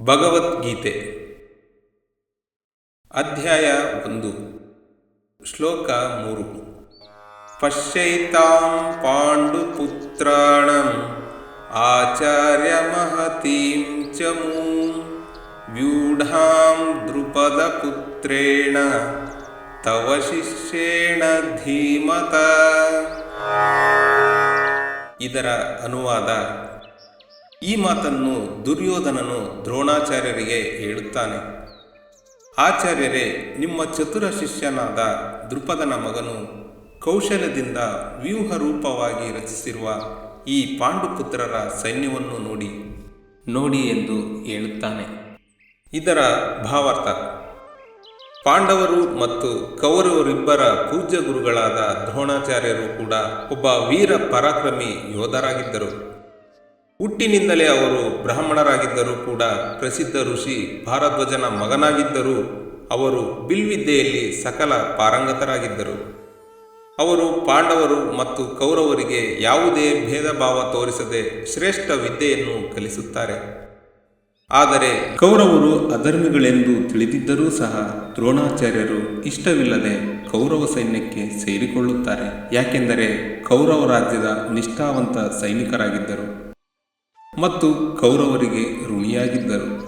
ಭಗವದ್ಗೀತೆ. ಅಧ್ಯಾಯ ಒಂದು. ಶ್ಲೋಕ ಮೂರು. ಪಶ್ಯೈತಾಂ ಪಾಂಡುಪುತ್ರಣ ಆಚಾರ್ಯ ಮಹತೀಂ ಚ ಮೂಂ ವ್ಯೂಢಾಂ ದ್ರುಪದ ಪುತ್ರೇಣ ತವ ಶಿಷ್ಯೇಣ ಧೀಮತ. ಇದರ ಅನುವಾದ ಈ ಮಾತನ್ನು ದುರ್ಯೋಧನನು ದ್ರೋಣಾಚಾರ್ಯರಿಗೆ ಹೇಳುತ್ತಾನೆ. ಆಚಾರ್ಯರೇ, ನಿಮ್ಮ ಚತುರ ಶಿಷ್ಯನಾದ ದೃಪದನ ಮಗನು ಕೌಶಲ್ಯದಿಂದ ವ್ಯೂಹರೂಪವಾಗಿ ರಚಿಸಿರುವ ಈ ಪಾಂಡುಪುತ್ರರ ಸೈನ್ಯವನ್ನು ನೋಡಿ ನೋಡಿ ಎಂದು ಹೇಳುತ್ತಾನೆ. ಇದರ ಭಾವಾರ್ಥ, ಪಾಂಡವರು ಮತ್ತು ಕೌರವರಿಬ್ಬರ ಪೂಜ್ಯ ಗುರುಗಳಾದ ದ್ರೋಣಾಚಾರ್ಯರು ಕೂಡ ಒಬ್ಬ ವೀರ ಪರಾಕ್ರಮಿ ಯೋಧರಾಗಿದ್ದರು. ಹುಟ್ಟಿನಿಂದಲೇ ಅವರು ಬ್ರಾಹ್ಮಣರಾಗಿದ್ದರೂ ಕೂಡ ಪ್ರಸಿದ್ಧ ಋಷಿ ಭಾರಧ್ವಜನ ಮಗನಾಗಿದ್ದರೂ ಅವರು ಬಿಲ್ವಿದ್ಯೆಯಲ್ಲಿ ಸಕಲ ಪಾರಂಗತರಾಗಿದ್ದರು. ಅವರು ಪಾಂಡವರು ಮತ್ತು ಕೌರವರಿಗೆ ಯಾವುದೇ ಭೇದ ಭಾವ ತೋರಿಸದೆ ಶ್ರೇಷ್ಠ ವಿದ್ಯೆಯನ್ನು ಕಲಿಸುತ್ತಾರೆ. ಆದರೆ ಕೌರವರು ಅಧರ್ಮಿಗಳೆಂದು ತಿಳಿದಿದ್ದರೂ ಸಹ ದ್ರೋಣಾಚಾರ್ಯರು ಇಷ್ಟವಿಲ್ಲದೆ ಕೌರವ ಸೈನ್ಯಕ್ಕೆ ಸೇರಿಕೊಳ್ಳುತ್ತಾರೆ. ಯಾಕೆಂದರೆ ಕೌರವ ರಾಜ್ಯದ ನಿಷ್ಠಾವಂತ ಸೈನಿಕರಾಗಿದ್ದರು. ಮತ್ತು ಕೌರವರಿಗೆ ಋಣಿಯಾಗಿದ್ದರು.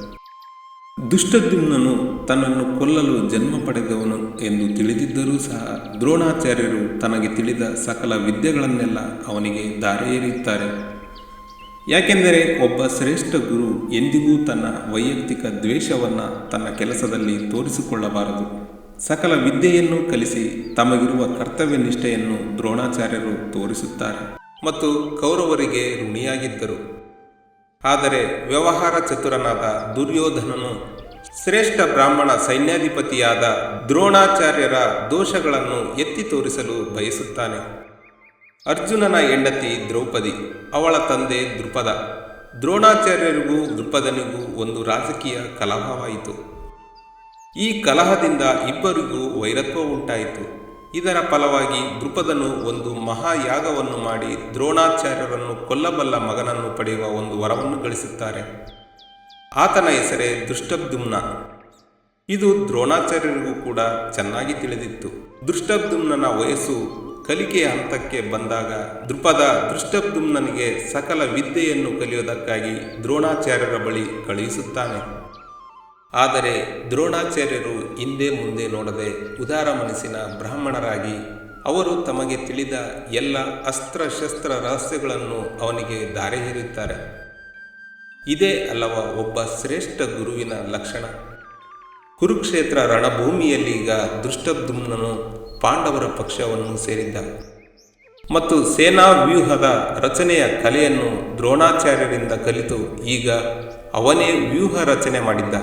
ದುಷ್ಟದ್ಯುಮ್ನನು ತನ್ನನ್ನು ಕೊಲ್ಲಲು ಜನ್ಮ ಪಡೆದವನು ಎಂದು ತಿಳಿದಿದ್ದರೂ ಸಹ ದ್ರೋಣಾಚಾರ್ಯರು ತನಗೆ ತಿಳಿದ ಸಕಲ ವಿದ್ಯೆಗಳನ್ನೆಲ್ಲ ಅವನಿಗೆ ದಾರೆಯೇರಿಯುತ್ತಾರೆ ಯಾಕೆಂದರೆ ಒಬ್ಬ ಶ್ರೇಷ್ಠ ಗುರು ಎಂದಿಗೂ ತನ್ನ ವೈಯಕ್ತಿಕ ದ್ವೇಷವನ್ನು ತನ್ನ ಕೆಲಸದಲ್ಲಿ ತೋರಿಸಿಕೊಳ್ಳಬಾರದು. ಸಕಲ ವಿದ್ಯೆಯನ್ನು ಕಲಿಸಿ ತಮಗಿರುವ ಕರ್ತವ್ಯ ನಿಷ್ಠೆಯನ್ನು ದ್ರೋಣಾಚಾರ್ಯರು ತೋರಿಸುತ್ತಾರೆ ಮತ್ತು ಕೌರವರಿಗೆ ಋಣಿಯಾಗಿದ್ದರು. ಆದರೆ ವ್ಯವಹಾರ ಚತುರನಾದ ದುರ್ಯೋಧನನು ಶ್ರೇಷ್ಠ ಬ್ರಾಹ್ಮಣ ಸೈನ್ಯಾಧಿಪತಿಯಾದ ದ್ರೋಣಾಚಾರ್ಯರ ದೋಷಗಳನ್ನು ಎತ್ತಿ ತೋರಿಸಲು ಬಯಸುತ್ತಾನೆ. ಅರ್ಜುನನ ಹೆಂಡತಿ ದ್ರೌಪದಿ, ಅವಳ ತಂದೆ ದೃಪದ ದ್ರೋಣಾಚಾರ್ಯರಿಗೂ ದೃಪದನಿಗೂ ಒಂದು ರಾಜಕೀಯ ಕಲಹವಾಯಿತು. ಈ ಕಲಹದಿಂದ ಇಬ್ಬರಿಗೂ ವೈರತ್ವ ಉಂಟಾಯಿತು. ಇದರ ಫಲವಾಗಿ ದೃಪದನು ಒಂದು ಮಹಾಯಾಗವನ್ನು ಮಾಡಿ ದ್ರೋಣಾಚಾರ್ಯರನ್ನು ಕೊಲ್ಲಬಲ್ಲ ಮಗನನ್ನು ಪಡೆಯುವ ಒಂದು ವರವನ್ನು ಗಳಿಸುತ್ತಾರೆ. ಆತನ ಹೆಸರೇ ದುಷ್ಟಬ್ದುಮ್ನ. ಇದು ದ್ರೋಣಾಚಾರ್ಯರಿಗೂ ಕೂಡ ಚೆನ್ನಾಗಿ ತಿಳಿದಿತ್ತು. ದೃಷ್ಟಬ್ದುಮ್ನ ವಯಸ್ಸು ಕಲಿಕೆಯ ಹಂತಕ್ಕೆ ಬಂದಾಗ ದೃಪದ ದೃಷ್ಟಬ್ದುಮ್ನನಿಗೆ ಸಕಲ ವಿದ್ಯೆಯನ್ನು ಕಲಿಯುವುದಕ್ಕಾಗಿ ದ್ರೋಣಾಚಾರ್ಯರ ಬಳಿ ಕಳುಹಿಸುತ್ತಾನೆ. ಆದರೆ ದ್ರೋಣಾಚಾರ್ಯರು ಹಿಂದೆ ಮುಂದೆ ನೋಡದೆ ಉದಾರ ಮನಸ್ಸಿನ ಬ್ರಾಹ್ಮಣರಾಗಿ ಅವರು ತಮಗೆ ತಿಳಿದ ಎಲ್ಲ ಅಸ್ತ್ರಶಸ್ತ್ರ ರಹಸ್ಯಗಳನ್ನು ಅವನಿಗೆ ದಾರಿ ಹೇರುತ್ತಾರೆ ಇದೇ ಅಲ್ಲವ ಒಬ್ಬ ಶ್ರೇಷ್ಠ ಗುರುವಿನ ಲಕ್ಷಣ. ಕುರುಕ್ಷೇತ್ರ ರಣಭೂಮಿಯಲ್ಲಿ ಈಗ ಪಾಂಡವರ ಪಕ್ಷವನ್ನು ಸೇರಿದ್ದ. ಮತ್ತು ಸೇನಾ ವ್ಯೂಹದ ರಚನೆಯ ಕಲೆಯನ್ನು ದ್ರೋಣಾಚಾರ್ಯರಿಂದ ಕಲಿತು ಈಗ ಅವನೇ ವ್ಯೂಹ ರಚನೆ ಮಾಡಿದ್ದ.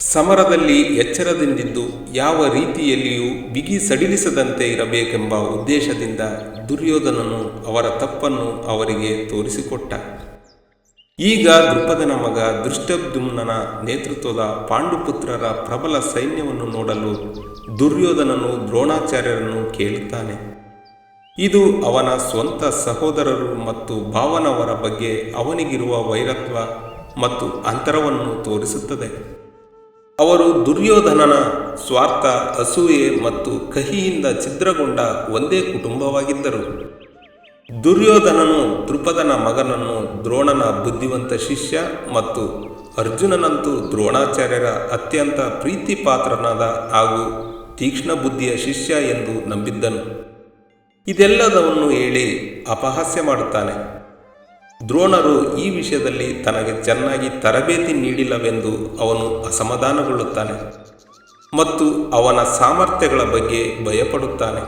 ಸಮರದಲ್ಲಿ ಎಚ್ಚರದಿಂದಿದ್ದು ಯಾವ ರೀತಿಯಲ್ಲಿಯೂ ಬಿಗಿ ಸಡಿಲಿಸದಂತೆ ಇರಬೇಕೆಂಬ ಉದ್ದೇಶದಿಂದ ದುರ್ಯೋಧನನು ಅವರ ತಪ್ಪನ್ನು ಅವರಿಗೆ ತೋರಿಸಿಕೊಟ್ಟ. ಈಗ ದೃಪದನ ಮಗ ದೃಷ್ಟಬ್ದುಮ್ನ ನೇತೃತ್ವದ ಪಾಂಡುಪುತ್ರರ ಪ್ರಬಲ ಸೈನ್ಯವನ್ನು ನೋಡಲು ದುರ್ಯೋಧನನು ದ್ರೋಣಾಚಾರ್ಯರನ್ನು ಕೇಳುತ್ತಾನೆ. ಇದು ಅವನ ಸ್ವಂತ ಸಹೋದರರು ಮತ್ತು ಭಾವನವರ ಬಗ್ಗೆ ಅವನಿಗಿರುವ ವೈರತ್ವ ಮತ್ತು ಅಂತರವನ್ನು ತೋರಿಸುತ್ತದೆ. ಅವರು ದುರ್ಯೋಧನನ ಸ್ವಾರ್ಥ, ಅಸೂಯೆ ಮತ್ತು ಕಹಿಯಿಂದ ಛಿದ್ರಗೊಂಡ ಒಂದೇ ಕುಟುಂಬವಾಗಿದ್ದರು. ದುರ್ಯೋಧನನು ದೃಪದನ ಮಗನನ್ನು ದ್ರೋಣನ ಬುದ್ಧಿವಂತ ಶಿಷ್ಯ ಮತ್ತು ಅರ್ಜುನನಂತೂ ದ್ರೋಣಾಚಾರ್ಯರ ಅತ್ಯಂತ ಪ್ರೀತಿಪಾತ್ರನಾದ ಹಾಗೂ ತೀಕ್ಷ್ಣ ಬುದ್ಧಿಯ ಶಿಷ್ಯ ಎಂದು ನಂಬಿದ್ದನು. ಇದೆಲ್ಲದವನ್ನು ಹೇಳಿ ಅಪಹಾಸ್ಯ ಮಾಡುತ್ತಾನೆ. ದ್ರೋಣರು ಈ ವಿಷಯದಲ್ಲಿ ತನಗೆ ಚೆನ್ನಾಗಿ ತರಬೇತಿ ನೀಡಿಲ್ಲವೆಂದು ಅವನು ಅಸಮಾಧಾನಗೊಳ್ಳುತ್ತಾನೆ ಮತ್ತು ಅವನ ಸಾಮರ್ಥ್ಯಗಳ ಬಗ್ಗೆ ಭಯಪಡುತ್ತಾನೆ.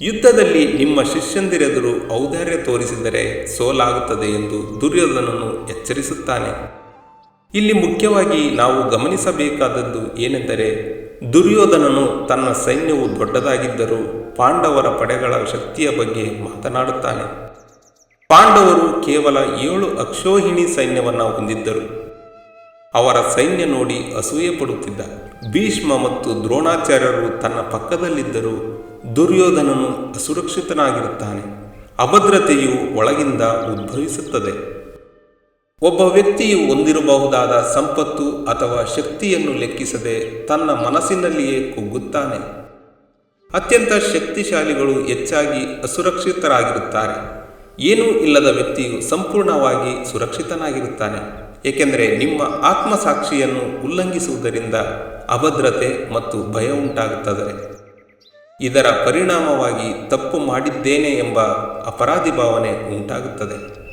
ಯುದ್ಧದಲ್ಲಿ ನಿಮ್ಮ ಶಿಷ್ಯಂದಿರೆದುರು ಔದಾರ್ಯ ತೋರಿಸಿದರೆ ಸೋಲಾಗುತ್ತದೆ ಎಂದು ದುರ್ಯೋಧನನು ಎಚ್ಚರಿಸುತ್ತಾನೆ. ಇಲ್ಲಿ ಮುಖ್ಯವಾಗಿ ನಾವು ಗಮನಿಸಬೇಕಾದದ್ದು ಏನೆಂದರೆ ದುರ್ಯೋಧನನು ತನ್ನ ಸೈನ್ಯವು ದೊಡ್ಡದಾಗಿದ್ದರೂ ಪಾಂಡವರ ಪಡೆಗಳ ಶಕ್ತಿಯ ಬಗ್ಗೆ ಮಾತನಾಡುತ್ತಾನೆ. ಪಾಂಡವರು ಕೇವಲ ಏಳು ಅಕ್ಷೋಹಿಣಿ ಸೈನ್ಯವನ್ನು ಹೊಂದಿದ್ದರು. ಅವರ ಸೈನ್ಯ ನೋಡಿ ಅಸೂಯೆ ಪಡುತ್ತಿದ್ದ. ಭೀಷ್ಮ ಮತ್ತು ದ್ರೋಣಾಚಾರ್ಯರು ತನ್ನ ಪಕ್ಕದಲ್ಲಿದ್ದರೂ ದುರ್ಯೋಧನನು ಅಸುರಕ್ಷಿತನಾಗಿರುತ್ತಾನೆ. ಅಭದ್ರತೆಯು ಒಳಗಿಂದ ಉದ್ಭವಿಸುತ್ತದೆ. ಒಬ್ಬ ವ್ಯಕ್ತಿಯು ಹೊಂದಿರಬಹುದಾದ ಸಂಪತ್ತು ಅಥವಾ ಶಕ್ತಿಯನ್ನು ಲೆಕ್ಕಿಸದೆ ತನ್ನ ಮನಸ್ಸಿನಲ್ಲಿಯೇ ಕುಗ್ಗುತ್ತಾನೆ. ಅತ್ಯಂತ ಶಕ್ತಿಶಾಲಿಗಳು ಹೆಚ್ಚಾಗಿ ಅಸುರಕ್ಷಿತರಾಗಿರುತ್ತಾರೆ. ಏನೂ ಇಲ್ಲದ ವ್ಯಕ್ತಿಯು ಸಂಪೂರ್ಣವಾಗಿ ಸುರಕ್ಷಿತನಾಗಿರುತ್ತಾನೆ. ಏಕೆಂದರೆ ನಿಮ್ಮ ಆತ್ಮಸಾಕ್ಷಿಯನ್ನು ಉಲ್ಲಂಘಿಸುವುದರಿಂದ ಅಭದ್ರತೆ ಮತ್ತು ಭಯ ಉಂಟಾಗುತ್ತದೆ. ಇದರ ಪರಿಣಾಮವಾಗಿ ತಪ್ಪು ಮಾಡಿದ್ದೇನೆ ಎಂಬ ಅಪರಾಧಿ ಭಾವನೆ ಉಂಟಾಗುತ್ತದೆ.